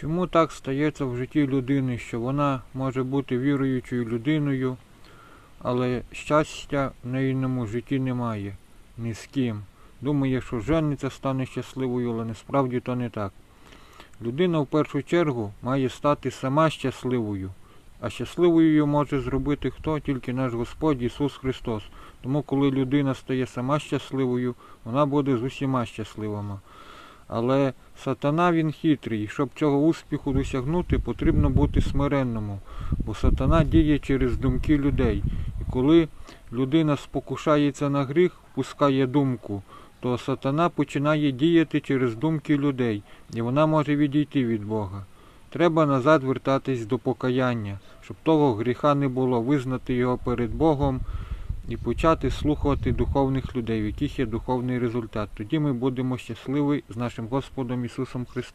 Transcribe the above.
Чому так стається в житті людини, що вона може бути віруючою людиною, але щастя в неїному житті немає ні з ким. Думає, що жениться стане щасливою, але насправді то не так. Людина в першу чергу має стати сама щасливою, а щасливою може зробити хто? Тільки наш Господь Ісус Христос. Тому коли людина стає сама щасливою, вона буде з усіма щасливими. Але сатана він хитрий, і щоб цього успіху досягнути, потрібно бути смиренному, бо сатана діє через думки людей. І коли людина спокушається на гріх, впускає думку, то сатана починає діяти через думки людей, і вона може відійти від Бога. Треба назад вертатись до покаяння, щоб того гріха не було, визнати його перед Богом і почати слухати духовних людей, в яких є духовний результат. Тоді ми будемо щасливі з нашим Господом Ісусом Христом.